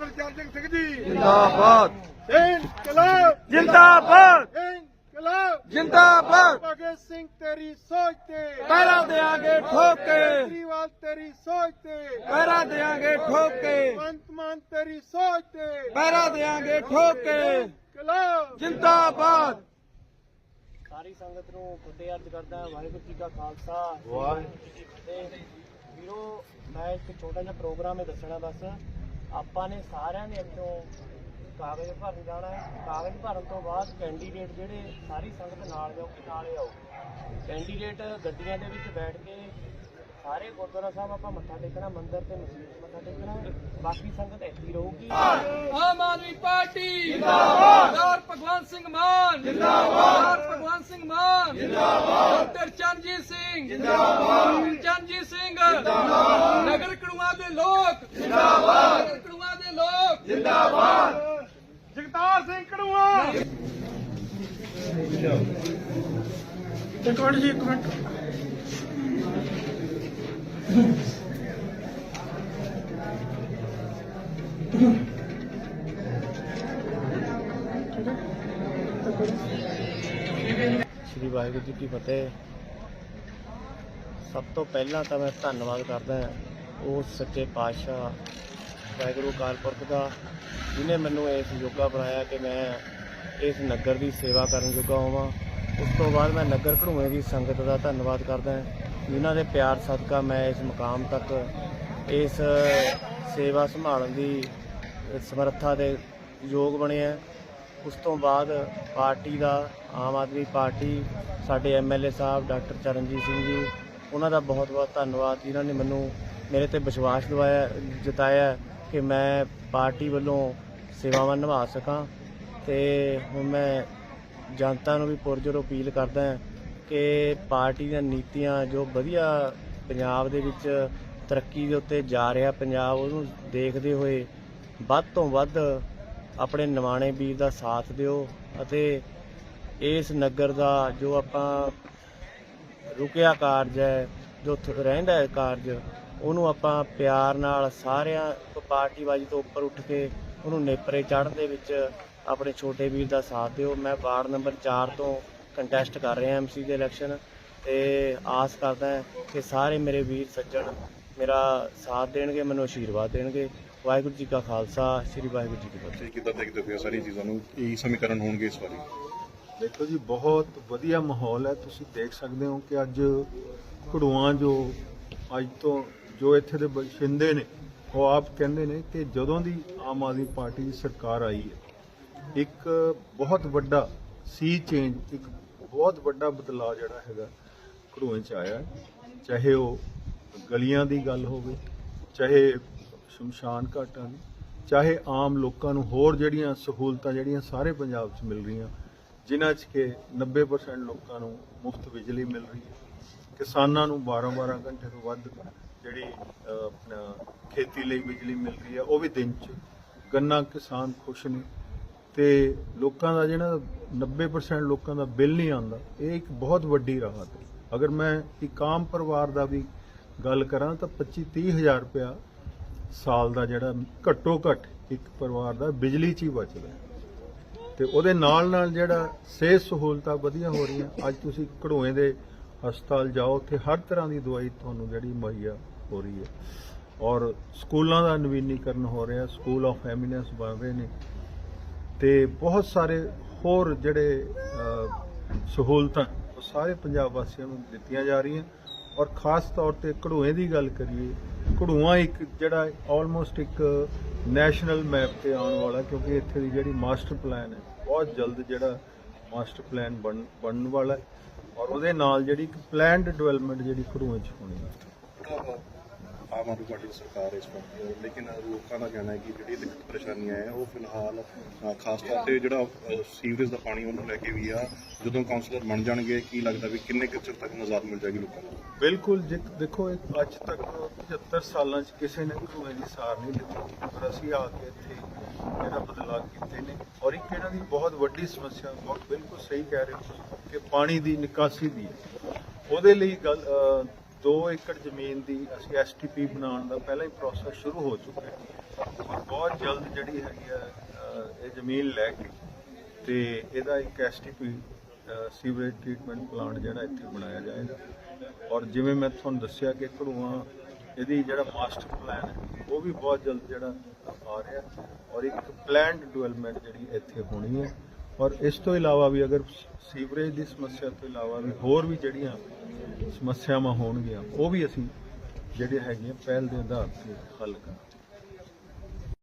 Doctor Charanjit Singh ਜੀ। ਜਿੰਦਾਬਾਦ। ਇਨਕਲਾਬ। ਜਿੰਦਾਬਾਦ। ਇਨਕਲਾਬ। ਜਿੰਦਾਬਾਦ। ਭਗਤ ਸਿੰਘ ਤੇਰੀ ਸੋਚ ਤੇ। ਪਹਿਰਾ ਦੇਾਂਗੇ ਠੋਕ। ਕੇ ਕੇਜਰੀਵਾਲ ਤੇਰੀ ਸੋਚ ਤੇ। ਪਹਿਰਾ ਦੇਾਂਗੇ ਠੋਕ। ਕੇ ਭਗਵੰਤ ਮਾਨ ਤੇਰੀ ਸੋਚ ਤੇ। ਪਹਿਰਾ ਦੇਾਂਗੇ ਠੋਕ। ਕੇ ਇਨਕਲਾਬ। ਜਿੰਦਾਬਾਦ। ਸਾਰੀ ਸੰਗਤ ਨੂੰ ਫਤਿਹ ਅਰਜ ਕਰਦਾ ਵਾਹਿਗੁਰੂ ਜੀ ਕਾ ਖਾਲਸਾ। ਵਾਹਿਗੁਰੂ। ਜੀ ਕੀ ਫਤਿਹ ਵੀਰੋ ਮੈਂ ਇੱਕ ਛੋਟਾ ਜਿਹਾ ਪ੍ਰੋਗਰਾਮ ਹੈ ਦੱਸਣਾ ਬਸ। ਆਪਾਂ ਨੇ ਸਾਰਿਆਂ ਨੇ ਇੱਥੋਂ ਕਾਗਜ਼ ਭਰਨ ਜਾਣਾ ਹੈ। ਕਾਗਜ਼ ਭਰਨ ਤੋਂ ਬਾਅਦ ਕੈਂਡੀਡੇਟ ਜਿਹੜੇ ਸਾਰੀ ਸੰਗਤ ਨਾਲ ਜਾਊਗੀ ਨਾਲੇ ਆਓ। ਕੈਂਡੀਡੇਟ ਗੱਡੀਆਂ ਦੇ ਵਿੱਚ ਬੈਠ ਕੇ ਸਾਰੇ ਗੁਰਦੁਆਰਾ ਸਾਹਿਬ ਆਪਾਂ ਮੱਥਾ ਟੇਕਣਾ ਮੰਦਿਰ ਤੇ ਮਸਜਿਦ ਮੱਥਾ ਟੇਕਣਾ ਬਾਕੀ ਸੰਗਤ ਇੱਥੇ ਰਹੂਗੀ। ਆਮ ਆਦਮੀ ਪਾਰਟੀ ਜਿੰਦਾਬਾਦ। ਸਰਦਾਰ ਭਗਵੰਤ ਸਿੰਘ ਮਾਨ ਜਿੰਦਾਬਾਦ। ਸਰਦਾਰ ਭਗਵੰਤ ਸਿੰਘ ਮਾਨ ਜਿੰਦਾਬਾਦ। ਡਾਕਟਰ ਚਰਨਜੀਤ ਸਿੰਘ ਜਿੰਦਾਬਾਦ। ਚਰਨਜੀਤ ਸਿੰਘ ਜਿੰਦਾਬਾਦ। ਨਗਰ ਕੜੂਆ ਦੇ ਲੋਕ ਜਿੰਦਾਬਾਦ। ਨਗਰ ਕੜੂਆ ਦੇ ਲੋਕ। ਜਗਤਾਰ ਸਿੰਘ ਕੜੂਆ। ਇੱਕ ਮਿੰਟ ਜੀ ਇੱਕ ਮਿੰਟ। ਸ਼੍ਰੀ ਵਾਹਿਗੁਰੂ ਜੀ ਕੀ ਫਤਿਹ। ਸਭ ਤੋਂ ਪਹਿਲਾਂ ਤਾਂ ਮੈਂ ਧੰਨਵਾਦ ਕਰਦਾ ਉਹ ਸੱਚੇ ਪਾਤਸ਼ਾਹ ਵਾਹਿਗੁਰੂ ਅਕਾਲ ਪੁਰਖ ਦਾ ਜਿਨੇ ਮੈਨੂੰ ਇਸ ਯੋਗਾ ਬਣਾਇਆ ਕਿ ਮੈਂ ਇਸ ਨਗਰ ਦੀ ਸੇਵਾ ਕਰਨ ਯੋਗਾ ਹੋਵਾਂ। ਉਸ ਤੋਂ ਬਾਅਦ ਮੈਂ ਨਗਰ ਘੜੂਏ ਦੀ ਸੰਗਤ ਦਾ ਧੰਨਵਾਦ ਕਰਦਾ ਹਾਂ। ਜਿਨ੍ਹਾਂ ਦੇ ਪਿਆਰ ਸਦਕਾ ਮੈਂ ਇਸ ਮੁਕਾਮ ਤੱਕ ਇਸ ਸੇਵਾ ਸੰਭਾਲਣ ਦੀ ਸਮਰੱਥਾ ਦੇ ਯੋਗ ਬਣਿਆ। ਉਸ ਤੋਂ ਬਾਅਦ ਪਾਰਟੀ ਦਾ ਆਮ ਆਦਮੀ ਪਾਰਟੀ ਸਾਡੇ ਐਮਐਲਏ ਸਾਹਿਬ ਡਾਕਟਰ ਚਰਨਜੀਤ ਸਿੰਘ ਜੀ, ਉਹਨਾਂ ਦਾ ਬਹੁਤ-ਬਹੁਤ ਧੰਨਵਾਦ ਜਿਨ੍ਹਾਂ ਨੇ ਮੈਨੂੰ ਮੇਰੇ ਤੇ ਵਿਸ਼ਵਾਸ ਦਿਵਾਇਆ, ਜਤਾਇਆ ਕਿ ਮੈਂ ਪਾਰਟੀ ਵੱਲੋਂ ਸੇਵਾਵਾਂ ਨਿਭਾ ਸਕਾਂ ਤੇ ਹੁਣ ਮੈਂ ਜਨਤਾ ਨੂੰ ਵੀ ਪੁਰਜੋਰ ਅਪੀਲ ਕਰਦਾ ਹਾਂ ਕਿ ਪਾਰਟੀ ਦੀਆਂ ਨੀਤੀਆਂ ਜੋ ਵਧੀਆ ਪੰਜਾਬ ਦੇ ਵਿੱਚ ਤਰੱਕੀ ਦੇ ਉੱਤੇ ਜਾ ਰਿਹਾ ਪੰਜਾਬ, ਉਹਨੂੰ ਦੇਖਦੇ ਹੋਏ ਵੱਧ ਤੋਂ ਵੱਧ ਆਪਣੇ ਨਿਮਾਣੇ ਵੀਰ ਦਾ ਸਾਥ ਦਿਓ ਅਤੇ ਇਸ ਨਗਰ ਦਾ ਜੋ ਆਪਾਂ ਰੁਕਿਆ ਕਾਰਜ ਹੈ, ਜੋ ਥ- ਰਹਿੰਦਾ ਹੈ ਕਾਰਜ, ਉਹਨੂੰ ਆਪਾਂ ਪਿਆਰ ਨਾਲ ਸਾਰਿਆਂ ਪਾਰਟੀਬਾਜ਼ੀ ਤੋਂ ਉੱਪਰ ਉੱਠ ਕੇ ਉਹਨੂੰ ਨੇਪਰੇ ਚੜ੍ਹਨ ਦੇ ਵਿੱਚ ਆਪਣੇ ਛੋਟੇ ਵੀਰ ਦਾ ਸਾਥ ਦਿਓ। ਮੈਂ ਵਾਰਡ ਨੰਬਰ 4 ਤੋਂ ਕੰਟੈਸਟ ਕਰ ਰਿਹਾ ਐਮਸੀ ਦੇ ਇਲੈਕਸ਼ਨ ਤੇ ਆਸ ਕਰਦਾ ਹਾਂ ਕਿ ਸਾਰੇ ਮੇਰੇ ਵੀਰ ਸੱਜਣ ਮੇਰਾ ਸਾਥ ਦੇਣਗੇ ਮੈਨੂੰ ਆਸ਼ੀਰਵਾਦ ਦੇਣਗੇ। ਵਾਹਿਗੁਰੂ ਜੀ ਕਾ ਖਾਲਸਾ ਸ੍ਰੀ ਵਾਹਿਗੁਰੂ ਜੀ ਕੀ ਫਤਿਹ। ਤੁਸੀਂ ਕਿੱਦਾਂ ਦੇਖਦੇ ਹੋ ਇਹ ਸਾਰੀਆਂ ਚੀਜ਼ਾਂ ਨੂੰ ਕੀ ਸਮੀਕਰਨ ਹੋਣਗੇ ਇਸ ਵਾਰੀ? ਦੇਖੋ ਜੀ ਬਹੁਤ ਵਧੀਆ ਮਾਹੌਲ ਹੈ। ਤੁਸੀਂ ਦੇਖ ਸਕਦੇ ਹੋ ਕਿ ਅੱਜ ਘੜੂਆਂ ਜੋ ਅੱਜ ਤੋਂ ਜੋ ਇੱਥੇ ਦੇ ਬਸ਼ਿੰਦੇ ਨੇ ਉਹ ਆਪ ਕਹਿੰਦੇ ਨੇ ਕਿ ਜਦੋਂ ਦੀ ਆਮ ਆਦਮੀ ਪਾਰਟੀ ਦੀ ਸਰਕਾਰ ਆਈ ਹੈ ਇੱਕ ਬਹੁਤ ਵੱਡਾ ਸੀ ਚੇਂਜ ਇੱਕ ਬਹੁਤ ਵੱਡਾ ਬਦਲਾਅ ਜਿਹੜਾ ਹੈਗਾ ਘੜੂਆਂ 'ਚ ਆਇਆ। ਚਾਹੇ ਉਹ ਗਲੀਆਂ ਦੀ ਗੱਲ ਹੋਵੇ, ਚਾਹੇ ਸ਼ਮਸ਼ਾਨ ਘਾਟਾਂ ਦੀ, ਚਾਹੇ ਆਮ ਲੋਕਾਂ ਨੂੰ ਹੋਰ ਜਿਹੜੀਆਂ ਸਹੂਲਤਾਂ ਜਿਹੜੀਆਂ ਸਾਰੇ ਪੰਜਾਬ 'ਚ ਮਿਲ ਰਹੀਆਂ, ਜਿਨ੍ਹਾਂ 'ਚ ਕਿ 90% ਲੋਕਾਂ ਨੂੰ ਮੁਫਤ ਬਿਜਲੀ ਮਿਲ ਰਹੀ ਹੈ। ਕਿਸਾਨਾਂ ਨੂੰ 12-12 ਘੰਟੇ ਤੋਂ ਵੱਧ ਜਿਹੜੀ ਆਪਣਾ ਖੇਤੀ ਲਈ ਬਿਜਲੀ ਮਿਲ ਰਹੀ ਹੈ, ਉਹ ਵੀ ਦਿਨ 'ਚ। ਗੰਨਾ ਕਿਸਾਨ ਖੁਸ਼ ਨੇ। ਤੇ ਲੋਕਾਂ ਦਾ ਜਿਹੜਾ 90% ਲੋਕਾਂ ਦਾ ਬਿੱਲ ਨਹੀਂ ਆਉਂਦਾ, ਇਹ ਇੱਕ ਬਹੁਤ ਵੱਡੀ ਰਾਹਤ ਹੈ। ਅਗਰ ਮੈਂ ਇੱਕ ਆਮ ਪਰਿਵਾਰ ਦਾ ਵੀ ਗੱਲ ਕਰਾਂ ਤਾਂ 25-30 ਹਜ਼ਾਰ ਰੁਪਇਆ ਸਾਲ ਦਾ ਜਿਹੜਾ ਘੱਟੋ ਘੱਟ ਇੱਕ ਪਰਿਵਾਰ ਦਾ ਬਿਜਲੀ 'ਚ ਹੀ ਬਚਦਾ ਹੈ। ਤੇ ਉਹਦੇ ਨਾਲ ਨਾਲ ਜਿਹੜਾ ਸਿਹਤ ਸਹੂਲਤਾਂ ਵਧੀਆ ਹੋ ਰਹੀਆਂ, ਅੱਜ ਤੁਸੀਂ ਘੜੋਏ ਦੇ ਹਸਪਤਾਲ ਜਾਓ, ਉੱਥੇ ਹਰ ਤਰ੍ਹਾਂ ਦੀ ਦਵਾਈ ਤੁਹਾਨੂੰ ਜਿਹੜੀ ਮੁਹੱਈਆ ਹੋ ਰਹੀ ਹੈ। ਔਰ ਸਕੂਲਾਂ ਦਾ ਨਵੀਨੀਕਰਨ ਹੋ ਰਿਹਾ, ਸਕੂਲ ਆਫ ਐਮੀਨੈਂਸ ਬਣ ਰਹੇ ਨੇ। ਤੇ ਬਹੁਤ ਸਾਰੇ ਹੋਰ ਜਿਹੜੇ ਸਹੂਲਤਾਂ ਉਹ ਸਾਰੇ ਪੰਜਾਬ ਵਾਸੀਆਂ ਨੂੰ ਦਿੱਤੀਆਂ ਜਾ ਰਹੀਆਂ। ਔਰ ਖਾਸ ਤੌਰ ਤੇ ਘੜੂਏ ਦੀ ਗੱਲ ਕਰੀਏ, ਘੜੂਆ ਇੱਕ ਜਿਹੜਾ ਆਲਮੋਸਟ ਇੱਕ ਨੈਸ਼ਨਲ ਮੈਪ ਤੇ ਆਉਣ ਵਾਲਾ, ਕਿਉਂਕਿ ਇੱਥੇ ਦੀ ਜਿਹੜੀ ਮਾਸਟਰ ਪਲਾਨ ਹੈ, ਬਹੁਤ ਜਲਦ ਜਿਹੜਾ ਮਾਸਟਰ ਪਲਾਨ ਬਣ, ਬਣਨ ਵਾਲਾ ਹੈ। ਔਰ ਉਹਦੇ ਨਾਲ ਜਿਹੜੀ ਇੱਕ ਪਲਾਨਡ ਡਿਵੈਲਪਮੈਂਟ ਜਿਹੜੀ ਘੜੂਏ 'ਚ ਹੋਣੀ ਹੈ। ਆਮ ਆਦਮੀ ਪਾਰਟੀ ਦੀ ਸਰਕਾਰ ਹੈ ਇਸ ਵਕਤ ਲੇਕਿਨ ਲੋਕਾਂ ਦਾ ਕਹਿਣਾ ਹੈ ਕਿ ਜਿਹੜੀ ਦਿੱਕਤ ਪਰੇਸ਼ਾਨੀਆਂ ਹੈ ਉਹ ਫਿਲਹਾਲ ਅ, ਖਾਸ ਤੌਰ ਤੇ ਜਿਹੜਾ ਅ, ਸੀਵਰੇਜ ਦਾ ਪਾਣੀ ਉਹਨੂੰ ਲੈ ਕੇ ਵੀ ਆ। ਜਦੋਂ ਕਾਉਂਸਲਰ ਬਣ ਜਾਣਗੇ ਕੀ ਲੱਗਦਾ ਵੀ ਕਿੰਨੇ ਕੁ ਚਿਰ ਤੱਕ ਨਜ਼ਾਰ ਮਿਲ ਜਾਏਗੀ ਲੋਕਾਂ ਨੂੰ? ਬਿਲਕੁਲ ਜੇ ਦੇਖੋ ਇਹ ਅੱਜ ਤੱਕ 75 ਸਾਲਾਂ 'ਚ ਕਿਸੇ ਨੇ ਵੀ ਘੜੂਏ ਦੀ ਸਾਰ ਨਹੀਂ ਦਿੱਤੀ ਪਰ ਅਸੀਂ ਆ ਕੇ ਇੱਥੇ ਜਿਹੜਾ ਬਦਲਾਅ ਕੀਤੇ ਨੇ ਔਰ ਇੱਕ ਇਹਨਾਂ ਦੀ ਬਹੁਤ ਵੱਡੀ ਸਮੱਸਿਆ ਬਹੁਤ ਬਿਲਕੁਲ ਸਹੀ ਕਹਿ ਰਹੇ ਹੋ ਤੁਸੀਂ ਕਿ ਪਾਣੀ ਦੀ ਨਿਕਾਸੀ ਦੀ ਹੈ। ਉਹਦੇ ਲਈ ਗੱਲ 2 ਏਕੜ ਜ਼ਮੀਨ ਦੀ ਅਸੀਂ ਐਸਟੀਪੀ ਬਣਾਉਣ ਦਾ ਪਹਿਲਾਂ ਹੀ ਪ੍ਰੋਸੈਸ ਸ਼ੁਰੂ ਹੋ ਚੁੱਕਾ ਹੈ। ਔਰ ਬਹੁਤ ਜਲਦ ਜਿਹੜੀ ਹੈਗੀ ਆ ਇਹ ਜ਼ਮੀਨ ਲੈ ਕੇ ਤੇ ਇਹਦਾ ਇੱਕ ਐਸਟੀਪੀ ਸੀਵਰੇਜ ਟ੍ਰੀਟਮੈਂਟ ਪਲਾਂਟ ਜਿਹੜਾ ਇੱਥੇ ਬਣਾਇਆ ਜਾਏਗਾ। ਔਰ ਜਿਵੇਂ ਮੈਂ ਤੁਹਾਨੂੰ ਦੱਸਿਆ ਕਿ ਘੜੂਆਂ ਇਹਦੀ ਜਿਹੜਾ ਮਾਸਟਰ ਪਲਾਨ ਹੈ, ਉਹ ਵੀ ਬਹੁਤ ਜਲਦ ਜਿਹੜਾ ਆ ਰਿਹਾ। ਔਰ ਇੱਕ ਪਲਾਨਡ ਡਿਵੈਲਪਮੈਂਟ ਜਿਹੜੀ ਇੱਥੇ ਹੋਣੀ ਹੈ। ਔਰ ਇਸ ਤੋਂ ਇਲਾਵਾ ਵੀ ਅਗਰ ਸੀਵਰੇਜ ਦੀ ਸਮੱਸਿਆ ਤੋਂ ਇਲਾਵਾ ਵੀ ਹੋਰ ਵੀ ਜਿਹੜੀਆਂ ਸਮੱਸਿਆਵਾਂ ਹੋਣਗੀਆਂ, ਉਹ ਵੀ ਅਸੀਂ ਜਿਹੜੀਆਂ ਹੈਗੀਆਂ ਪਹਿਲ ਦੇ ਆਧਾਰ ਤੇ ਹੱਲ ਕਰਾਂਗੇ।